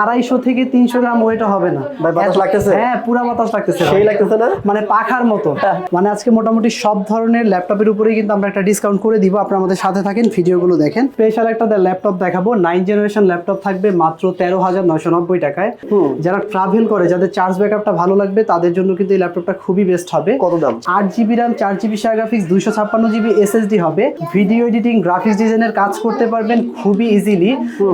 আড়াইশো থেকে তিনশো গ্রাম ওয়েটও হবে না। বাতাস লাগতেছে? হ্যাঁ পুরা বাতাস লাগতেছে সেই লাগতেছে না? মানে পাখার মতো। মানে আজকে মোটামুটি সব ধরনের ল্যাপটপের উপরেই কিন্তু আমরা একটা ডিসকাউন্ট করে দিব। আপনারা আমাদের সাথে থাকেন ভিডিওগুলো দেখেন। স্পেশাল একটা ল্যাপটপ দেখাবো। নাইন জেনারেশন ল্যাপটপ থাকবে মাত্র তেরো হাজার নয়শো নব্বই টাকায়। যারা ট্রাভেল করে যাদের চার্জ ব্যাকআপটা ভালো লাগবে তাদের জন্য কিন্তু এই ল্যাপটপটা খুবই বেস্ট হবে। কত দাম? আট জিবি র্যাম চার জিবি শেয়ার গ্রাফিক্স দুইশো ছাপ্পান্ন জিবি এসএসডি হবে। ভিডিও এডিটিং গ্রাফিক্স ডিজাইনের কাজ করতে পারবেন খুবই ইজিলি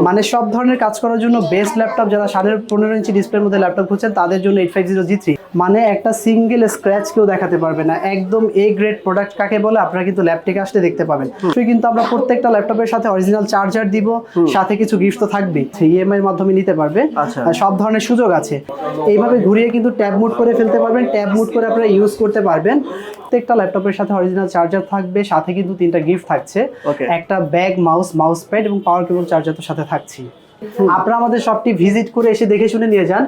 মানে সব ধরনের কাজ করার জন্য বেস্ট ল্যাপটপ যারা সাড়ে পনেরো ইঞ্চি ডিসপ্লের মধ্যে ল্যাপটপ খুঁজছেন তাদের জন্য eight five zero G three মানে একটা সিঙ্গেল স্ক্র্যাচ কেউ দেখাতে পারবে না। একদম এ গ্রেড প্রোডাক্ট কাকে বলে আপনারা কিন্তু ল্যাপটপে আসলে দেখতে পাবেন। তো কিন্তু আমরা প্রত্যেকটা ল্যাপটপের সাথে অরিজিনাল চার্জার দিব সাথে কিছু গিফট তো থাকবেই। ইএমআই এর মাধ্যমে নিতে পারবে। আচ্ছা। সব ধরনের সুযোগ আছে। এইভাবে ঘুরিয়ে কিন্তু ট্যাব মুড করে ফেলতে পারবেন। ট্যাব মুড করে আপনারা ইউজ করতে পারবেন। প্রত্যেকটা ল্যাপটপের সাথে অরিজিনাল চার্জার থাকবে সাথে কিন্তু তিনটা গিফট থাকছে। একটা ব্যাগ মাউস মাউস প্যাড এবং পাওয়ার কেবল চার্জার তো সাথে থাকছি আপনারা আমাদের শপটি ভিজিট করে এসে দেখে শুনে নিয়ে যান।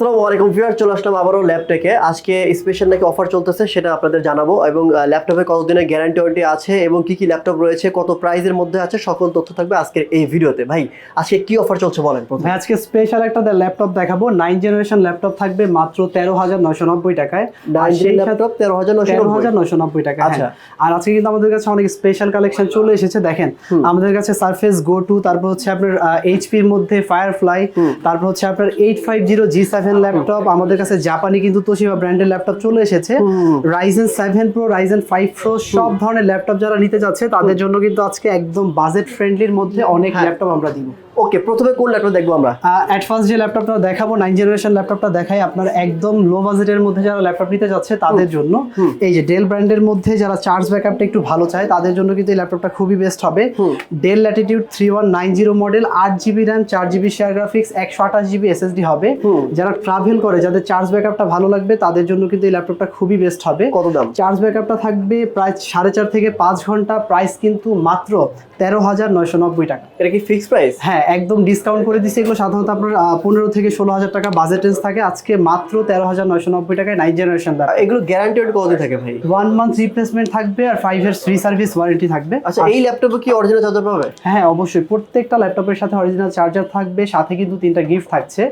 আসসালামু আলাইকুম ভিউয়ার চলে আসলাম আবারও ল্যাপটপে আজকে স্পেশাল নাকি অফার চলতেছে সেটা আপনাদের জানাব এবং ল্যাপটপে কতদিনের গ্যারান্টি ওয়ারেন্টি আছে এবং কি কি ল্যাপটপ রয়েছে কত প্রাইজের মধ্যে আছে সকল তথ্য থাকবে আজকের এই ভিডিওতে। ভাই আজকে কি অফার চলছে বলেন প্রথমে? ভাই আজকে স্পেশাল একটা ল্যাপটপ দেখাবো। নাইন জেনারেশন ল্যাপটপ থাকবে মাত্র তেরো হাজার নয়শো নব্বই টাকায়। ল্যাপটপ তেরো হাজার নশো তেরো হাজার নয়শো নব্বই টাকা আচ্ছা। হ্যাঁ আর আজকে কিন্তু আমাদের কাছে অনেক স্পেশাল কালেকশন চলে এসেছে দেখেন। আমাদের কাছে সারফেস গো টু তারপর হচ্ছে আপনার এইচপির মধ্যে ফায়ারফ্লাই তারপর হচ্ছে আপনার eight five zero G seven laptop আমাদের কাছে জাপানি কিন্তু তোশিবা ব্র্যান্ডের ল্যাপটপ চলে এসেছে। Ryzen seven pro Ryzen five pro সব ধরনের ল্যাপটপ যারা নিতে যাচ্ছে তাদের জন্য কিন্তু আজকে একদম বাজেট ফ্রেন্ডলির মধ্যে অনেক হ্যাঁ। ল্যাপটপ আমরা দিব। ওকে প্রথমে কোন ল্যাপটপ দেখব আমরা? ফার্স্ট যে ল্যাপটপটা দেখাবো নাইন জেনারেশন ল্যাপটপটা দেখাই আপনার একদম লো বাজেটের মধ্যে যারা ল্যাপটপ নিতে যাচ্ছে তাদের জন্য। এই যে ডেল ব্র্যান্ডের মধ্যে যারা চার্জ ব্যাকআপটা একটু ভালো চায় তাদের জন্য কিন্তু এই ল্যাপটপটা খুবই বেস্ট হবে। Dell Latitude three one nine zero model আট জিবি র্যাম চার জিবি শেয়ার গ্রাফিক্স একশো আঠাশ জিবি এসএসডি হবে। যারা ট্রাভেল করে যাদের চার্জ ব্যাকআপটা ভালো লাগবে তাদের জন্য কিন্তু এই ল্যাপটপটা খুবই বেস্ট হবে। কত দাম? চার্জ ব্যাকআপটা থাকবে প্রায় সাড়ে চার থেকে পাঁচ ঘণ্টা প্রাইস কিন্তু মাত্র তেরো হাজার নয়শো নব্বই টাকা। এটা কি ফিক্স প্রাইস হ্যাঁ একদম ডিসকাউন্ট করে দিচ্ছে এগুলো সাধারণত আপনার পনেরো থেকে ষোলো হাজার টাকা বাজেট রেঞ্জ থাকে। আজকে মাত্র তেরো হাজার নয়শো নব্বই টাকায় নাইন জেনারেশন এগুলো গ্যারান্টি ওয়ারেন্টি কতদিন থাকে ভাই? ওয়ান মান্থ রিপ্লেসমেন্ট থাকবে আর five years free service warranty থাকবে। আচ্ছা এই ল্যাপটপে কি অরিজিনাল চার্জার পাবে? হ্যাঁ অবশ্যই। প্রত্যেকটা ল্যাপটপের সাথে অরিজিনাল চার্জার থাকবে। সাথে কিন্তু তিনটা গিফট থাকছে.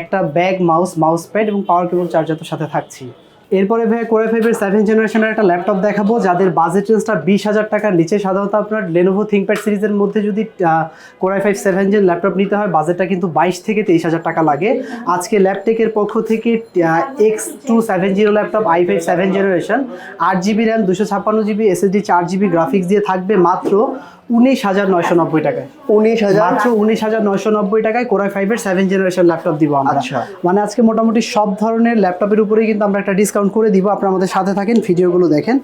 একটা ব্যাগ মাউস মাউস প্যাড এবং পাওয়ার কেবল চার্জার তো সাথে থাকছি এরপরে ভাই কোরে ফাইভের সেভেন জেনারেশনের একটা ল্যাপটপ দেখাবো, যাদের বাজেট রেঞ্জটা বিশ হাজার টাকার নিচে। সাধারণত আপনার লেনোভো থিঙ্কপ্যাড সিরিজের মধ্যে যদি core i five seven gen laptop নিতে হয় বাজেটটা কিন্তু বাইশ থেকে তেইশ হাজার টাকা লাগে। আজকে ল্যাপটেকের পক্ষ থেকে X two seven zero laptop i five seven generation আট জিবি র্যাম দুশো ছাপ্পান্ন জিবি এসএসডি চার জিবি গ্রাফিক্স দিয়ে থাকবে মাত্র উনিশ হাজার নয়শো নব্বই টাকায়। উনিশ হাজার? মাত্র উনিশ হাজার নয়শো নব্বই টাকায় কোরাই ফাইভের সেভেন জেনারেশন ল্যাপটপ দিব আমরা। আচ্ছা। মানে আজকে মোটামুটি সব ধরনের ল্যাপটপের উপরেই কিন্তু আমরা একটা ডিসকাউন্ট করে দিব। আপনারা আমাদের সাথে থাকেন ভিডিওগুলো দেখেন।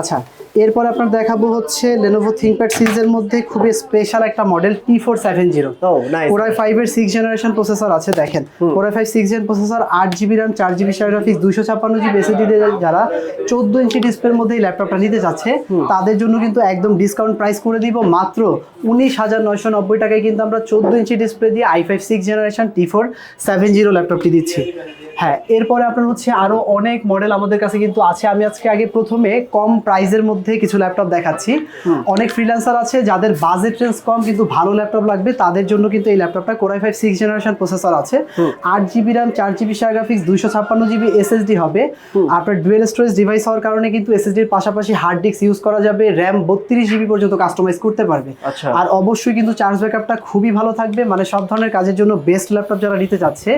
আচ্ছা এরপর আপনার দেখাবো হচ্ছে লেনোভো থিঙ্কপ্যাড সিরিজের মধ্যে খুবই স্পেশাল একটা model T four seven zero ও নাইস কোরাই ফাইভের সিক্স জেনারেশন প্রসেসর আছে দেখেন। Core i five six gen processor আট জিবি র্যাম চার জিবি শেয়ার গ্রাফিক্স দুশো ছাপ্পান্ন জিবি এসএসডি যারা চোদ্দ ইঞ্চি ডিসপ্লের মধ্যে এই ল্যাপটপটা নিতে যাচ্ছে তাদের জন্য কিন্তু একদম ডিসকাউন্ট প্রাইস করে দিব মাত্র উনিশ হাজার নয়শো নব্বই টাকায় কিন্তু আমরা চোদ্দ ইঞ্চি ডিসপ্লে দিয়ে i five six generation T four seven zero ল্যাপটপটি দিচ্ছি। হ্যাঁ এরপরে আপনার হচ্ছে আরও অনেক মডেল আমাদের কাছে কিন্তু আছে। আমি আজকে আগে প্রথমে কম প্রাইজের মধ্যে কিছু ল্যাপটপ দেখাচ্ছি। অনেক ফ্রিল্যান্সার আছে যাদের বাজেট রেঞ্জ কম কিন্তু ভালো ল্যাপটপ লাগবে তাদের জন্য কিন্তু এই ল্যাপটপটা core i five six generation processor আছে। আট জিবি র্যাম চার জিবি শেয়ার গ্রাফিক্স দুইশো ছাপ্পান্ন জিবি এসএসডি হবে। আপনার ডুয়েল স্টোরেজ ডিভাইস হওয়ার কারণে কিন্তু এসএসডির পাশাপাশি হার্ড ডিস্ক ইউজ করা যাবে র্যাম বত্রিশ জিবি পর্যন্ত কাস্টমাইজ করতে পারবে। আচ্ছা। আর অবশ্যই কিন্তু চার্জ ব্যাকআপটা খুবই ভালো থাকবে মানে সব ধরনের কাজের জন্য বেস্ট ল্যাপটপ যারা নিতে চাচ্ছে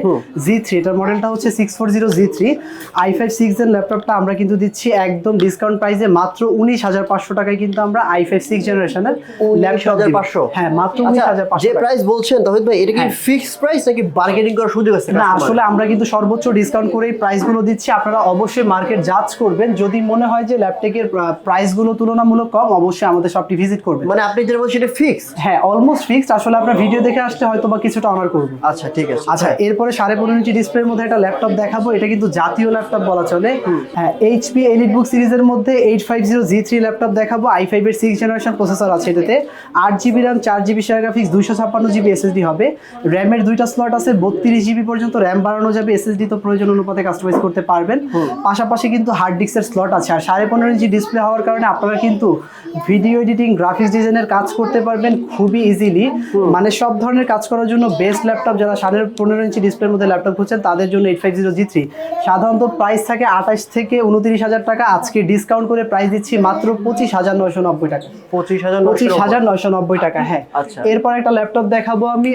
জি থ্রি এটার মডেলটা হচ্ছে six four zero G three i five six এর ল্যাপটপটা আমরা কিন্তু দিচ্ছি একদম ডিসকাউন্ট প্রাইসে মাত্র উনিশ হাজার পাঁচশো টাকায় কিন্তু আমরা আই ফাইভ সিক্স জেনারেশনের ল্যাপটপ। 19,500 হ্যাঁ মাত্র উনিশ আচ্ছা হাজার যে পাঁচশো প্রাইস বলছেন তহিদ ভাই এটা কি হ্যাঁ। ফিক্স প্রাইস নাকি বার্গেনিং করার সুযোগ আছে না আসলে আমরা কিন্তু সর্বোচ্চ ডিসকাউন্ট করে প্রাইসগুলো দিচ্ছি। আপনারা অবশ্যই মার্কেট জাজ করবেন। যদি মনে হয় যে ল্যাপটপের প্রাইসগুলো তুলনামূলক কম অবশ্যই আমাদের শপটি ভিজিট করবেন। মানে আপনি যেটা বলছেন সেটা ফিক্স হ্যাঁ অলমোস্ট ফিক্সড আসলে আপনার ভিডিও দেখে আসলে হয়তো বা কিছুটা অনার করব। আচ্ছা ঠিক আছে। আচ্ছা এরপরে সাড়ে পনেরো ইঞ্চি ডিসপ্লের মধ্যে একটা ল্যাপটপ ল্যাপটপ দেখাবো এটা কিন্তু জাতীয় ল্যাপটপ বলা চলে। হ্যাঁ এইচপি এলিট বুক সিরিজের মধ্যে eight five zero G three laptop দেখাবো আই ফাইভ এর সিক্স জেনারেশন প্রসেসর আছে এটাতে। আট জিবি র্যাম চার জিবি শেয়ার গ্রাফিক্স দুইশো ছাপ্পান্ন জিবি এসএসডি হবে। র্যামের দুইটা স্লট আছে বত্রিশ জিবি পর্যন্ত র্যাম বাড়ানো যাবে এসএসডি তো প্রয়োজন অনুপাতে কাস্টমাইজ করতে পারবেন। পাশাপাশি কিন্তু হার্ড ডিস্কের স্লট আছে আর সাড়ে পনেরো ইঞ্চি ডিসপ্লে হওয়ার কারণে আপনারা কিন্তু ভিডিও এডিটিং গ্রাফিক্স ডিজাইনের কাজ করতে পারবেন খুবই ইজিলি মানে সব ধরনের কাজ করার জন্য বেস্ট ল্যাপটপ যারা সাড়ে পনেরো ইঞ্চি ডিসপ্লের মধ্যে ল্যাপটপ খুঁজছেন তাদের জন্য eight five zero G three. সাধারণত প্রাইস থাকে আঠাশ থেকে উনত্রিশ হাজার টাকা। আজকে ডিসকাউন্ট করে প্রাইস দিচ্ছি মাত্র পঁচিশ হাজার নয়শো নব্বই টাকা। পঁচিশ হাজার পঁচিশ হাজার নয়শো নব্বই টাকা হ্যাঁ। আচ্ছা। এরপর একটা ল্যাপটপ দেখাবো আমি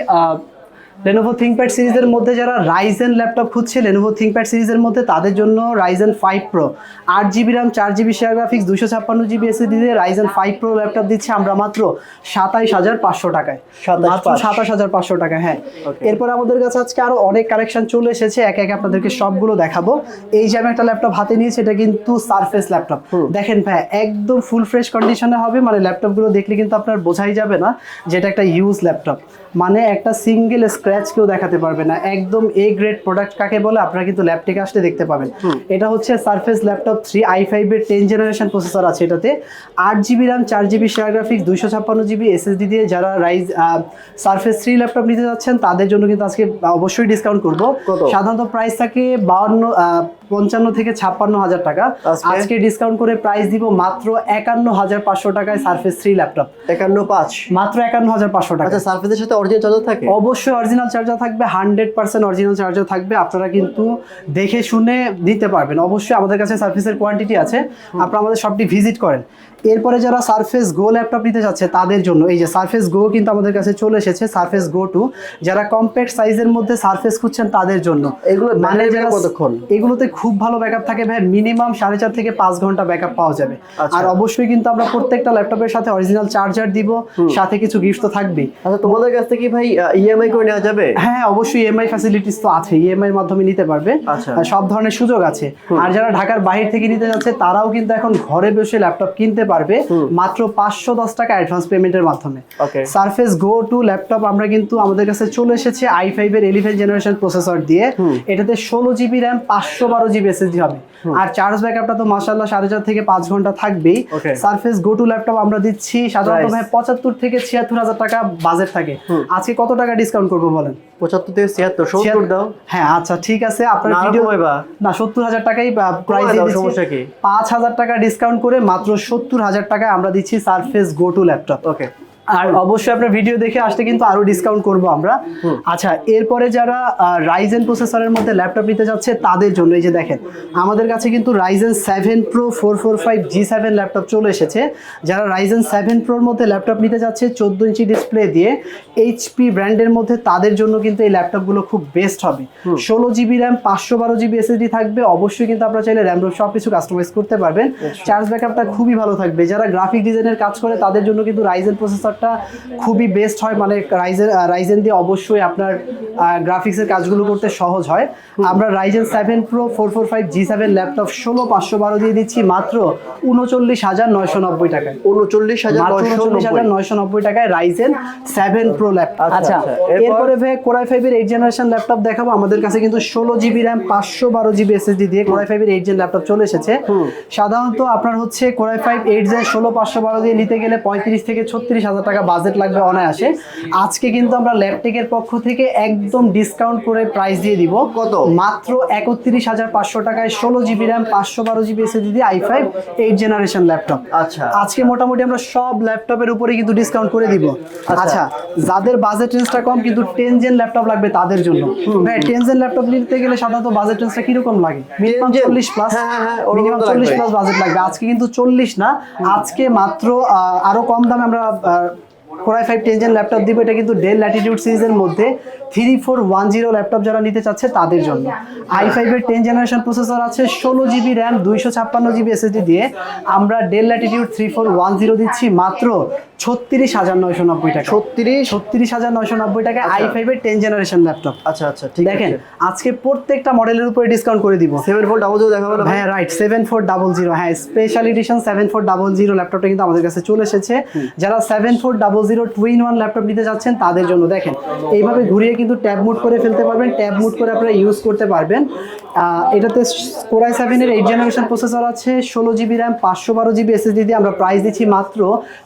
লেনোভো থিঙ্কপ্যাড সিরিজের মধ্যে যারা রাইজেন ল্যাপটপ খুঁজছে লেনোভো থিঙ্কপ্যাড সিরিজের মধ্যে তাদের জন্য রাইজেন ফাইভ প্রো আট জিবি র্যাম চার জিবি শেয়ার গ্রাফিক্স দুশো ছাপ্পান্ন জিবি এসএসডি দিয়ে রাইজেন ফাইভ প্রো ল্যাপটপ দিচ্ছি আমরা মাত্র সাতাইশ হাজার পাঁচশো টাকায়। মাত্র সাতাশ হাজার পাঁচশো টাকা হ্যাঁ। এরপর আমাদের কাছে আজকে আরও অনেক কালেকশন চলে এসেছে একে একে আপনাদেরকে সবগুলো দেখাবো। এই যে আমি একটা ল্যাপটপ হাতে নিয়েছি এটা কিন্তু সারফেস ল্যাপটপ দেখেন ভাই একদম ফুল ফ্রেশ কন্ডিশনে হবে মানে ল্যাপটপগুলো দেখলে কিন্তু আপনার বোঝাই যাবে না যেটা একটা ইউজ ল্যাপটপ মানে একটা সিঙ্গেল স্ক্র্যাচ কেউ দেখাতে পারবে না। একদম এ গ্রেড প্রোডাক্ট কাকে বলে আপনারা কিন্তু ল্যাপটপে আসলে দেখতে পাবেন। এটা হচ্ছে সারফেস ল্যাপটপ থ্রি আই ফাইভের টেন জেনারেশন প্রসেসর আছে এটাতে। আট জিবি র্যাম চার জিবি শেয়ার গ্রাফিক্স দুইশো ছাপ্পান্ন জিবি এসএসডি দিয়ে যারা রাইজ সারফেস থ্রি ল্যাপটপ নিতে যাচ্ছেন তাদের জন্য কিন্তু আজকে অবশ্যই ডিসকাউন্ট করব? সাধারণত প্রাইস থাকে বাউন্ন পঞ্চান্ন থেকে ছাপ্পান্ন হাজার টাকা। আজকে? ডিসকাউন্ট করে প্রাইস দিব মাত্র একান্ন হাজার পাঁচশো টাকায় সারফেস থ্রি ল্যাপটপ একান্ন পাঁচ। মাত্র একান্ন হাজার পাঁচশো টাকা। আচ্ছা সার্ফেসের সাথে অরিজিনাল চার্জার থাকে? অবশ্যই অরিজিনাল চার্জার থাকবে হান্ড্রেড পার্সেন্ট অরিজিনাল চার্জার থাকবে আপনারা কিন্তু দেখে শুনে নিতে পারবেন। অবশ্যই আমাদের কাছে সার্ভিসের কোয়ান্টিটি আছে। আপনারা আমাদের শপটি ভিজিট করেন। এরপরে যারা সারফেস গো ল্যাপটপ নিতে যাচ্ছে তাদের জন্য এই যে সারফেস গো কিন্তু আমাদের কাছে চলে এসেছে সারফেস গো টু যারা কম্প্যাক্ট সাইজের মধ্যে সারফেস খুঁজছেন তাদের জন্য। এগুলো মানে যারা কতক্ষণ? এগুলোতে খুব ভালো ব্যাকআপ থাকে ভাই মিনিমাম সাড়ে চার থেকে পাঁচ ঘণ্টা ব্যাকআপ পাওয়া যাবে। আচ্ছা। আর অবশ্যই কিন্তু আমরা প্রত্যেকটা ল্যাপটপের সাথে অরিজিনাল চার্জার দিব সাথে কিছু গিফট তো থাকবেই। আচ্ছা তোমাদের কাছ থেকে ভাই ইএমআই করে নেওয়া যাবে? হ্যাঁ অবশ্যই ইএমআই ফ্যাসিলিটিস তো আছে ইএমআই এর মাধ্যমে নিতে পারবে। আচ্ছা। সব ধরনের সুযোগ আছে। আর যারা ঢাকার বাইরে থেকে নিতে যাচ্ছে তারাও কিন্তু এখন ঘরে বসে ল্যাপটপ কিনতে পারবে। মাত্র পাঁচশো দশ টাকা অ্যাডভান্স পেমেন্টের মাধ্যমে। Surface Surface Go two laptop আমরা কিন্তু আমাদের কাছে চলে এসেছে আই ফাইভ এর ইলেভেন জেনারেশন প্রসেসর দিয়ে। এটাতে ষোলো জিবি র্যাম পাঁচশো বারো জিবি এসএসডি হবে। আর চার্জ ব্যাকআপটা তো মাসাল্লাহ সাড়ে চার থেকে পাঁচ ঘণ্টা থাকবেই. সারফেস গো টু ল্যাপটপ আমরা দিচ্ছি সাধারণত ভাই পঁচাত্তর থেকে ছিয়াত্তর হাজার টাকা বাজেট থাকে। আজকে কত টাকা ডিসকাউন্ট করব বলেন? পঁচাত্তর থেকে ছিয়াত্তর সত্তর দাও। হ্যাঁ আচ্ছা ঠিক আছে। আপনার ভিডিও না সত্তর হাজার টাকাই প্রাইস সমস্যা কি? পাঁচ হাজার টাকা ডিসকাউন্ট করে মাত্র সত্তর হাজার টাকায় আমরা দিচ্ছি Surface Go two laptop okay আর অবশ্যই আপনার ভিডিও দেখে আসতে কিন্তু আরও ডিসকাউন্ট করব আমরা। আচ্ছা এরপরে যারা রাইজেন প্রসেসরের মধ্যে ল্যাপটপ নিতে যাচ্ছে তাদের জন্য এই যে দেখেন আমাদের কাছে কিন্তু Ryzen seven pro four four five G seven laptop চলে এসেছে। যারা রাইজেন সেভেন প্রোর মধ্যে ল্যাপটপ নিতে যাচ্ছে চোদ্দ ইঞ্চি ডিসপ্লে দিয়ে এইচপি ব্র্যান্ডের মধ্যে তাদের জন্য কিন্তু এই ল্যাপটপগুলো খুব বেস্ট হবে। ষোলো জিবি র্যাম পাঁচশো বারো জিবি এসএসডি থাকবে। অবশ্যই কিন্তু আপনারা চাইলে র্যাম সব কিছু কাস্টমাইজ করতে পারবেন। চার্জ ব্যাকআপটা খুবই ভালো থাকবে। যারা গ্রাফিক ডিজাইনের কাজ করে তাদের জন্য কিন্তু রাইজেন প্রসেসরটা খুবই বেস্ট হয়। মানে রাইজেন রাইজেন দিয়ে অবশ্যই আপনার গ্রাফিক্সের কাজগুলো করতে সহজ হয়। আমরা Ryzen seven pro four four five G seven laptop ষোলো পাঁচশো বারো দিয়ে দিচ্ছি মাত্র উনচল্লিশ হাজার নয়শো নব্বই টাকায়। উনচল্লিশ হাজার উনচল্লিশ হাজার নয়শো নব্বই টাকায় রাইজেন সেভেন প্রো ল্যাপটপ আচ্ছা, আচ্ছা আচ্ছা। এরপর? এরপরে ভাই কোরাই ফাইভের এইট জেনারেশন ল্যাপটপ দেখাবো। আমাদের কাছে কিন্তু ষোলো জিবি র্যাম পাঁচশো বারো জিবি এসএসডি দিয়ে কোরাই ফাইভের এইট জেন ল্যাপটপ চলে এসেছে। সাধারণত আপনার হচ্ছে কোরাই ফাইভ এইট জেন ষোলো পাঁচশো বারো দিয়ে নিতে গেলে পঁয়ত্রিশ থেকে ছত্রিশ হাজার টাকা বাজেট লাগবে অনায়াসে। আজকে কিন্তু আমরা ল্যাপটেকের পক্ষ থেকে একদম ডিসকাউন্ট করে প্রাইস দিয়ে দিব। কত? মাত্র একত্রিশ হাজার পাঁচশো টাকায় ষোলো জিবি র্যাম পাঁচশো বারো জিবি এসএসডি দিয়ে i five eight generation laptop আচ্ছা। আজকে মোটামুটি আমরা সব ল্যাপটপের উপরে কিন্তু ডিসকাউন্ট করে দিব। আচ্ছা। আচ্ছা যাদের বাজেট রেঞ্জটা কম কিন্তু টেন জেন ল্যাপটপ লাগবে তাদের জন্য। হ্যাঁ টেন জেন ল্যাপটপ নিতে গেলে সাধারণত বাজেট রেঞ্জটা কীরকম লাগে? মিনিমাম চল্লিশ প্লাস হ্যাঁ, হ্যাঁ, হ্যাঁ, মিনিমাম চল্লিশ প্লাস বাজেট লাগবে। আজকে কিন্তু চল্লিশ না আজকে মাত্র আরও কম দামে আমরা core i five ten gen laptop দিব এটা কিন্তু ডেল ল্যাটিটিউড সিরিজের মধ্যে three four one zero laptop যারা নিতে চাচ্ছে তাদের জন্য। আই ফাইভের টেন জেনারেশন প্রসেসর আছে ষোলো জিবি র্যাম দুইশো ছাপ্পান্ন জিবি এসএসডি দিয়ে আমরা Dell Latitude three four one zero দিচ্ছি মাত্র ছত্রিশ হাজার নয়শো নব্বই টাকা। ছত্রিশ? ছত্রিশ হাজার নয়শো নব্বই টাকায় আই ফাইভের টেন জেনারেশন ল্যাপটপ আচ্ছা আচ্ছা ঠিক দেখেন আজকে প্রত্যেকটা মডেলের উপরে ডিসকাউন্ট করে দিব। সেভেন ফোর ডাবল জিরো দেখাবে? হ্যাঁ right seven four double zero হ্যাঁ special edition seven four double zero ল্যাপটপটা কিন্তু আমাদের কাছে চলে এসেছে। যারা seven four double zero two in one laptop নিতে যাচ্ছেন তাদের জন্য। দেখেন, এইভাবে ঘুরিয়ে কিন্তু ট্যাব মুড করে ফেলতে পারবেন। ট্যাব মুড করে আপনারা ইউজ করতে পারবেন। এটাতে কোরাই সেভেনের এইট জেনারেশন প্রসেসর আছে ষোলো জিবি র্যাম পাঁচশো বারো জিবি এসএসডি দিয়ে আমরা প্রাইস দিচ্ছি মাত্র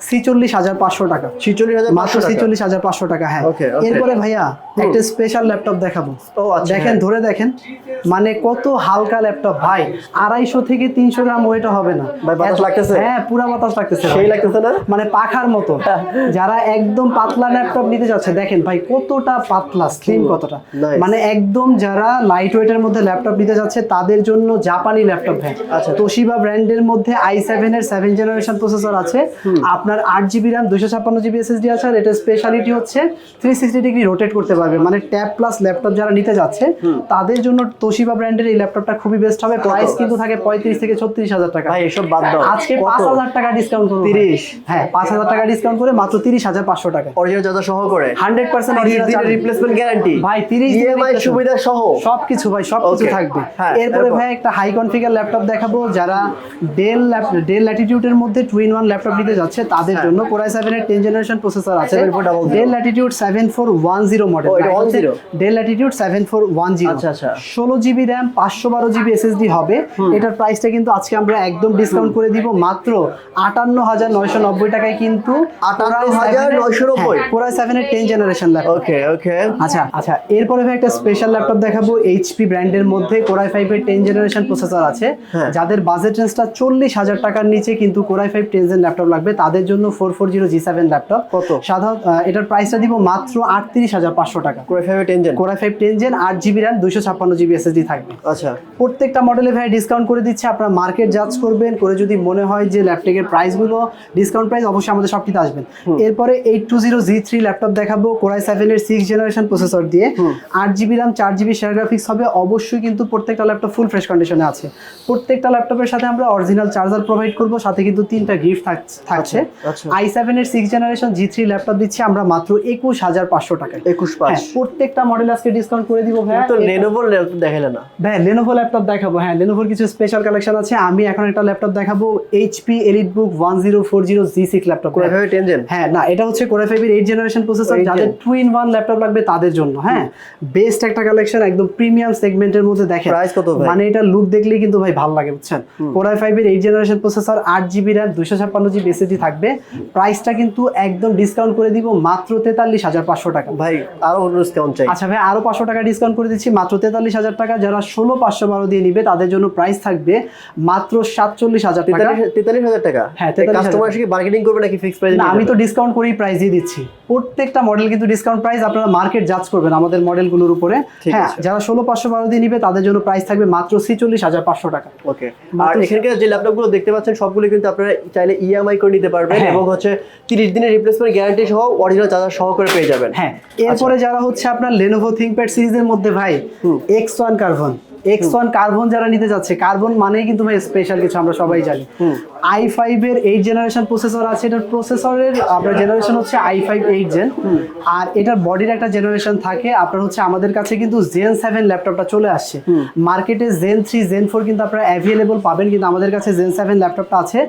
ছিচল্লিশ হাজার পাঁচশো টাকা। ছিচল্লিশ হাজার মাত্র ছিচল্লিশ হাজার পাঁচশো টাকা হ্যাঁ. এরপরে ভাইয়া একটা স্পেশাল ল্যাপটপ দেখাবো। আচ্ছা দেখেন ধরে দেখেন মানে কত হালকা ল্যাপটপ ভাই আড়াইশো থেকে তিনশো গ্রাম ওয়েটা হবে না। লাগতেছে? হ্যাঁ পুরা বাতাস লাগতেছে সেই লাগতেছে না? মানে পাখার মতো। যারা একদম পাতলা ল্যাপটপ নিতে যাচ্ছে দেখেন ভাই কতটা পাতলা স্লিম কতটা। মানে একদম যারা লাইট ওয়েটের মধ্যে ল্যাপটপ নিতে যাচ্ছে তাদের জন্য জাপানি ল্যাপটপ ভাই আচ্ছা। তোশিবা ব্র্যান্ডের মধ্যে আই সেভেন এর সেভেন জেনারেশন প্রসেসর আছে। আপনার আট জিবি র্যাম দুশো ছাপ্পান্ন জিবি এসএসডি আছে আর এটা স্পেশালিটি হচ্ছে থ্রি সিক্সটি ডিগ্রি রোটেট করতে পারবে। মানে ট্যাব প্লাস ল্যাপটপ যারা নিতে যাচ্ছে তাদের জন্য তোশিবা ব্র্যান্ডের এই ল্যাপটপটা খুবই বেস্ট হবে। প্রাইস কিন্তু থাকে পঁয়ত্রিশ থেকে ছত্রিশ হাজার টাকা। ভাই এসব বাদ দাও। আজকে পাঁচ হাজার টাকা ডিসকাউন্ট করব 30? হ্যাঁ পাঁচ হাজার টাকা ডিসকাউন্ট করে মাত্র তিরিশ হাজার পাঁচশো টাকা। অরিজিনাল চার্জার সহ করে। হান্ড্রেড পার্সেন্ট তিরিশ দিনের রিপ্লেসমেন্ট গ্যারান্টি ভাই তিরিশ ইএমআই সুবিধা সহ। সবকিছু ভাই সবকিছু Okay. থাকবে হ্যাঁ, এরপরে? ভাই একটা হাই কনফিগার ল্যাপটপ দেখাবো যারা ডেল ডেল ল্যাটিটিউডের মধ্যে টু ইন ওয়ান ল্যাপটপ নিতে যাচ্ছে তাদের হ্যাঁ। জন্য কোরাই সেভেন এর টেন জেনারেশন প্রসেসর আছে। Dell Latitude seven four one zero model ও, এটা 10? Dell Latitude seven four one zero. ষোলো জিবি র্যাম পাঁচশো বারো জিবি এসএসডি হবে। এটার প্রাইসটা কিন্তু আজকে আমরা একদম ডিসকাউন্ট করে দিব মাত্র আটান্ন হাজার নয়শো নব্বই টাকায় কিন্তু 58,990 কোরাই সেভেন এর ten generation laptop okay okay আচ্ছা আচ্ছা এরপরে ভাই একটা স্পেশাল ল্যাপটপ দেখাবো এইচপি ব্র্যান্ডের মধ্যে। কোরাই ফাইভ এর টেন জেনারেশন প্রসেসর আছে। হ্যাঁ। যাদের বাজেট রেঞ্জটা চল্লিশ হাজার টাকার নিচে কিন্তু core i five ten gen laptop লাগবে। তাদের জন্য four four zero G seven laptop কত? সাধারণত আহ, এটার প্রাইসটা দিব মাত্র আটত্রিশ হাজার পাঁচশো টাকা। কোরে ফাইভে ten gen core i five ten gen আট জিবি র্যাম দুশো ছাপ্পান্ন জিবি এসএসডি থাকবে। আচ্ছা। প্রত্যেকটা মডেলে ভাই ডিসকাউন্ট করে দিচ্ছে আপনারা মার্কেট জাজ করবেন করে যদি মনে হয় যে ল্যাপটপের প্রাইসগুলো ডিসকাউন্ট প্রাইস অবশ্যই আমাদের শপটিতে আসবেন। এরপরে eight two zero G three laptop দেখাবো কোরাই সেভেন এর সিক্স জেনারেশন প্রসেসর দিয়ে। আট জিবি র্যাম চার জিবি শেয়ার গ্রাফিক্স হবে অবশ্যই কিন্তু প্রত্যেকটা ল্যাপটপ ফুল ফ্রেশ কন্ডিশনে আছে। প্রত্যেকটা ল্যাপটপের সাথে আমরা অরিজিনাল চার্জার প্রোভাইড করব সাথে কিন্তু তিনটা গিফট থাকছে। আচ্ছা। আই সেভেনের six generation G three laptop দিচ্ছি আমরা মাত্র একুশ হাজার পাঁচশো টাকায়। একুশ হ্যাঁ, প্রত্যেকটা মডেল আজকে ডিসকাউন্ট করে দিব ভাই তো লেনোভোর দেখালে না। ভাই লেনোভো ল্যাপটপ দেখাবো। হ্যাঁ লেনোভোর কিছু স্পেশাল কালেকশন আছে। আমি এখন একটা ল্যাপটপ দেখাবো HP EliteBook one zero four zero G six laptop হ্যাঁ না এটা হচ্ছে কোরে ফাইভের এইট জেনারেশন প্রসেসর যাদের gen। Two in one laptop লাগবে তাদের জন্য। হ্যাঁ বেস্ট একটা কালেকশন একদম প্রিমিয়াম সেগমেন্টের মধ্যে দেখেন Price কত ভাই? মানে এটা লুক দেখলেই কিন্তু ভাই ভালো লাগে বুঝছেন? ফাইভের eight generation processor GB GB SSD থাকবে। প্রাইসটা কিন্তু একদম ডিসকাউন্ট করে দিব মাত্র তেতাল্লিশ হাজার পাঁচশো টাকা। ভাই আরও ডিসকাউন্ট চাই। আচ্ছা ভাই আরও পাঁচশো টাকা ডিসকাউন্ট করে দিচ্ছি মাত্র তেতাল্লিশ হাজার টাকা। যারা ষোলো পাঁচশো বারো দিয়ে নিবে তাদের জন্য প্রাইস থাকবে মাত্র সাতচল্লিশ হাজার টাকা। তেতাল্লিশ তেতাল্লিশ হাজার টাকা? হ্যাঁ, কাস্টমার এসে বার্গেনিং করবে নাকি ফিক্স প্রাইস না আমি তো ডিসকাউন্ট করেই প্রাইস দিয়ে দিচ্ছি। প্রত্যেকটা মডেল কিন্তু ডিসকাউন্ট প্রাইস আপনারা মার্কেট জাজ করবেন আমাদের মডেলগুলোর উপরে। হ্যাঁ যারা ষোলো পাঁচশো বারো দিয়ে নিবে তাদের জন্য প্রাইস থাকবে মাত্র ছিচল্লিশ হাজার পাঁচশো টাকা। ওকে আর এখানকার যে ল্যাপটপগুলো দেখতে পাচ্ছেন সবগুলো কিন্তু আপনারা চাইলে ইএমআই করে নিতে পারবেন হ্যাঁ। এবং হচ্ছে তিরিশ দিনের রিপ্লেসমেন্ট গ্যারান্টি সহ অরিজিনাল চার্জার সহ করে পেয়ে যাবেন। হ্যাঁ। এরপরে যারা হচ্ছে আপনার লেনোভো থিঙ্কপ্যাড সিরিজের মধ্যে ভাই X one Carbon X one Carbon যারা নিতে যাচ্ছে কার্বন মানেই কিন্তু ভাই স্পেশাল কিছু আমরা সবাই জানি। আই ফাইভ এর এইট জেনারেশন প্রসেসর আছে এটার প্রসেসরের আপনার জেনারেশন হচ্ছে আই ফাইভ এইট জেন আর এটার বডির একটা জেনারেশন থাকে আপনার হচ্ছে আমাদের কাছে কিন্তু জেন সেভেন ল্যাপটপটা চলে আসছে। মার্কেটে জেন থ্রি জেন ফোর কিন্তু আপনারা অ্যাভেলেবল পাবেন কিন্তু আমাদের কাছে জেন সেভেন ল্যাপটপটা আছে।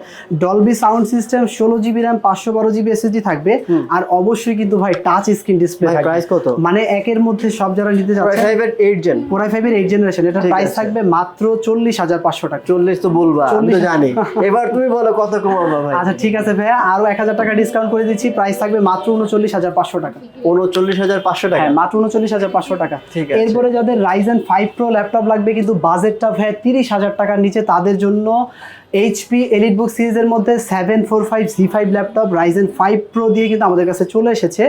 ডলবি সাউন্ড সিস্টেম ষোলো জিবি র্যাম পাঁচশো বারো জিবি এসএসডি থাকবে। আর অবশ্যই কিন্তু ভাই টাচ স্ক্রিন ডিসপ্লে প্রাইস কত? মানে একের মধ্যে সব যারা নিতে যাচ্ছে ফাইভের এইট জেন কোরাই ফাইভের এইট জেনারেশন এটার প্রাইস থাকবে মাত্র চল্লিশ হাজার পাঁচশো টাকা। চল্লিশ তো বলবা আমি তো জানি। এবার তুমি বলো কত কমাবো ভাই? আচ্ছা ঠিক আছে ভাইয়া আরও এক হাজার টাকা ডিসকাউন্ট করে দিচ্ছি প্রাইস থাকবে মাত্র উনচল্লিশ হাজার পাঁচশো টাকা। উনচল্লিশ হাজার পাঁচশো টাকা? হ্যাঁ মাত্র উনচল্লিশ হাজার পাঁচশো টাকা। ঠিক আছে। এরপরে যাদের রাইজেন ফাইভ প্রো ল্যাপটপ লাগবে কিন্তু বাজেটটা ভাইয়া তিরিশ হাজার টাকার নিচে তাদের জন্য এইচপি এলিট বুক সিরিজের মধ্যে seven four five G five laptop Ryzen five pro দিয়ে কিন্তু আমাদের কাছে চলে এসেছে।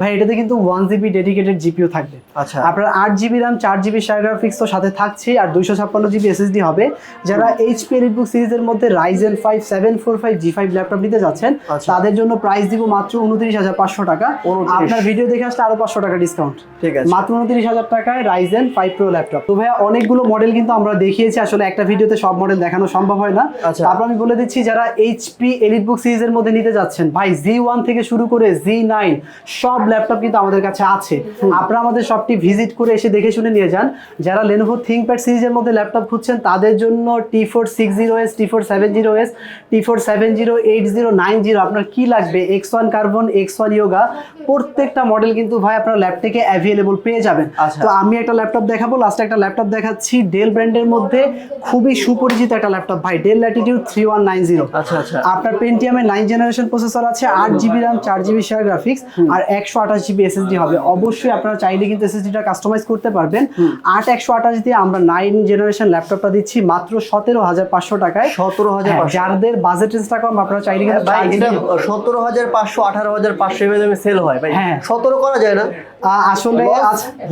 ভাই এটাতে কিন্তু ওয়ান জিবি ডেডিকেটেড জিপিও থাকবে। আচ্ছা। আপনার আট জিবি র্যাম চার জিবি শেয়ার গ্রাফিক্স তো সাথে থাকছে আর দুইশো ছাপ্পান্ন জিবি এসএসডি হবে। যারা এইচপি এলিট বুক সিরিজের মধ্যে Ryzen five seven four five G five laptop নিতে যাচ্ছেন আচ্ছা। তাদের জন্য প্রাইস দিব মাত্র উনত্রিশ হাজার পাঁচশো টাকা। 29 আপনার ভিডিও দেখে আসলে আরও পাঁচশো টাকা ডিসকাউন্ট ঠিক আছে। মাত্র উনত্রিশ হাজার টাকায় রাইজেন ফাইভ প্রো ল্যাপটপ তো ভাইয়া অনেকগুলো মডেল কিন্তু আমরা দেখিয়েছি। আসলে একটা ভিডিওতে সব মডেল দেখানো সম্ভব হয় না। তারপর আমি বলে দিচ্ছি যারা এইচপি এলিট বুক সিরিজের মধ্যে নিতে যাচ্ছেন ভাই জি ওয়ান থেকে শুরু করে জি নাইন সব ল্যাপটপ কিন্তু আমাদের কাছে আছে। আপনারা আমাদের শপটি ভিজিট করে এসে দেখে শুনে নিয়ে যান। যারা লেনোভো থিঙ্কপ্যাড সিরিজের মধ্যে ল্যাপটপ খুঁজছেন তাদের জন্য T four six zero S T four seven zero S T four seven zero eight zero nine zero আপনার কি লাগবে? X one Carbon X one Yoga প্রত্যেকটা মডেল কিন্তু ভাই আপনার ল্যাপটপে অ্যাভেলেবল পেয়ে যাবেন। আচ্ছা। তো আমি একটা ল্যাপটপ দেখাবো লাস্টে একটা ল্যাপটপ দেখাচ্ছি ডেল ব্র্যান্ডের মধ্যে খুবই সুপরিচিত একটা ল্যাপটপ ভাই। Dell Latitude three one nine zero আচ্ছা আচ্ছা। আপনার পেন্টিয়ামের নাইন জেনারেশন প্রসেসর আছে আট জিবি র্যাম চার জিবি শেয়ার গ্রাফিক্স আর একশো আঠাশ জিবি এসএসডি হবে। অবশ্যই আপনারা চাইলে কিন্তু এসএসডিটা কাস্টমাইজ করতে পারবেন। আট একশো আঠাশ দিয়ে আমরা নাইন জেনারেশন ল্যাপটপটা দিচ্ছি মাত্র সতেরো হাজার পাঁচশো টাকায়। সতেরো হাজার হ্যাঁ, যাদের বাজেট রেঞ্জটা কম আপনারা চাইলে কিন্তু সতেরো হাজার পাঁচশো আঠারো হাজার পাঁচশো এভাবে সেল হয় ভাই। হ্যাঁ। সতেরো করা যায় না? আসলে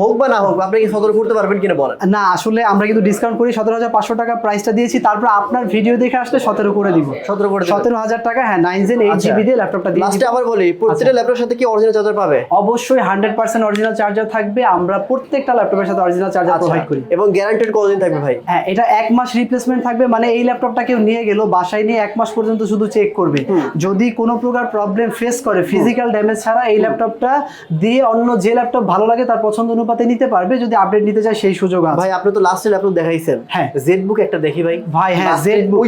হোক বা না হোক আপনি কি সতেরো করতে পারবেন কিনা বলেন। না আসলে আমরা কিন্তু ডিসকাউন্ট করি সতেরো হাজার পাঁচশো টাকা প্রাইসটা দিয়েছি। তারপর আপনার ভিডিও দেখে আসলে সতেরো করে দিব। সতেরো করে সতেরো হাজার টাকা হ্যাঁ নাইন জেন এইট আচ্ছা। জিবি দিয়ে ল্যাপটপটা দিয়ে লাস্টে আবার বলি প্রত্যেকটা ল্যাপটপের সাথে কি অরিজিনাল চার্জার পাবে? অবশ্যই হান্ড্রেড পার্সেন্ট অরিজিনাল চার্জার থাকবে। আমরা প্রত্যেকটা ল্যাপটপের সাথে অরিজিনাল চার্জার আচ্ছা প্রোভাইড করি। এবং গ্যারান্টেড কতদিন থাকবে ভাই? হ্যাঁ এটা এক মাস রিপ্লেসমেন্ট থাকবে। মানে এই ল্যাপটপটা কেউ নিয়ে গেল বাসায় নিয়ে এক মাস পর্যন্ত শুধু চেক করবে। যদি কোনো প্রকার প্রবলেম ফেস করে ফিজিক্যাল ড্যামেজ ছাড়া এই ল্যাপটপটা দিয়ে অন্য যে ল্যাপটপ ভালো লাগে তার পছন্দ অনুপাতে নিতে পারবে। যদি আপডেট নিতে চায় সেই সুযোগ আছে। ভাই আপনি তো লাস্টে ল্যাপটপ দেখাইছেন। হ্যাঁ। জেড বুক একটা দেখি ভাই। ভাই, হ্যাঁ. জেড বুক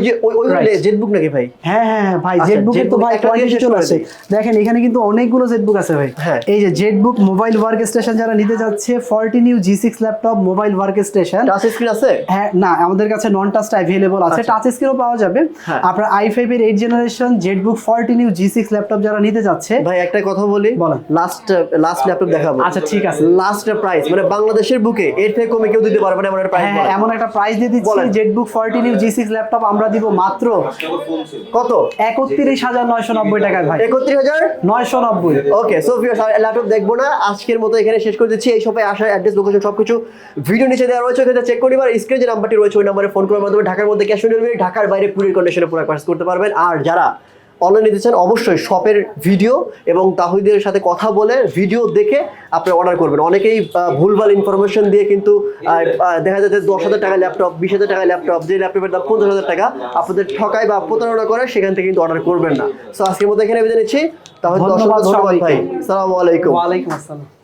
নাকি ভাই? হ্যাঁ হ্যাঁ হ্যাঁ, ভাই আচ্ছা, জেটবুকের তো ভাই একটা দিয়ে কোয়ালিটি শেষ চলে আসে। দেখেন এখানে কিন্তু অনেকগুলো জেটবুক আছে ভাই। এই যে জেটবুক মোবাইল ওয়ার্ক স্টেশন যারা নিতে যাচ্ছে forty new G six laptop mobile workstation touch screen আছে? হ্যাঁ না আমাদের কাছে নন টাচটা অ্যাভেলেবল আছে। আচ্ছা। টাচ স্ক্রিনও পাওয়া যাবে। আপনার আই ফাইভ এর eight generation ZBook forty new G six laptop যারা নিতে যাচ্ছে। ভাই একটা কথা বলি। লাস্ট লাস্ট ল্যাপটপ দেখাবো। আচ্ছা ঠিক আছে। লাস্ট প্রাইস মানে বাংলাদেশের বুকে এর থেকে কমে কেউ দিতে পারবে না এমন একটা প্রাইস এমন একটা প্রাইস দিয়ে দিচ্ছি। ZBook forty new G six laptop আমরা দিব মাত্র কত? একত্রিশ হাজার নয়শো নব্বই টাকায় ভাই। একত্রিশ হাজার? নয়শো নব্বই। ওকে সো ভিউয়ার্স ল্যাপটপ দেখব না। আজকের মতো এখানে শেষ করে দিচ্ছি। এই সবাই আসার অ্যাড্রেস লোকেশন সবকিছু ভিডিও নিচে দেওয়া রয়েছে। ওখানে চেক করিবার স্ক্রিন স্ক্রিনে যে নাম্বারটি রয়েছে ওই নাম্বারে ফোন করার মাধ্যমে ঢাকার মধ্যে ক্যাশ অন ডেলিভারি ঢাকার বাইরে পুরীর কন্ডিশনে পুরো পার্স করতে পারবেন। আর যারা অনলাইন নিতে চান অবশ্যই শপের ভিডিও এবং তাহিদের সাথে কথা বলে ভিডিও দেখে আপনি অর্ডার করবেন। অনেকেই ভুলভাল ইনফরমেশন দিয়ে কিন্তু দেখা যাচ্ছে দশ হাজার টাকা ল্যাপটপ বিশ হাজার টাকা ল্যাপটপ যে ল্যাপটপের দাম পঞ্চাশ হাজার টাকা আপনাদের ঠকায় বা প্রতারণা করে সেখান থেকে কিন্তু অর্ডার করবেন না। সো আজকের মতো এখানে বেঁধে নিচ্ছি। তাহলে হাজার ধন্যবাদ ভাই সালামু আলাইকুম। ওয়ালাইকুম আসসালাম।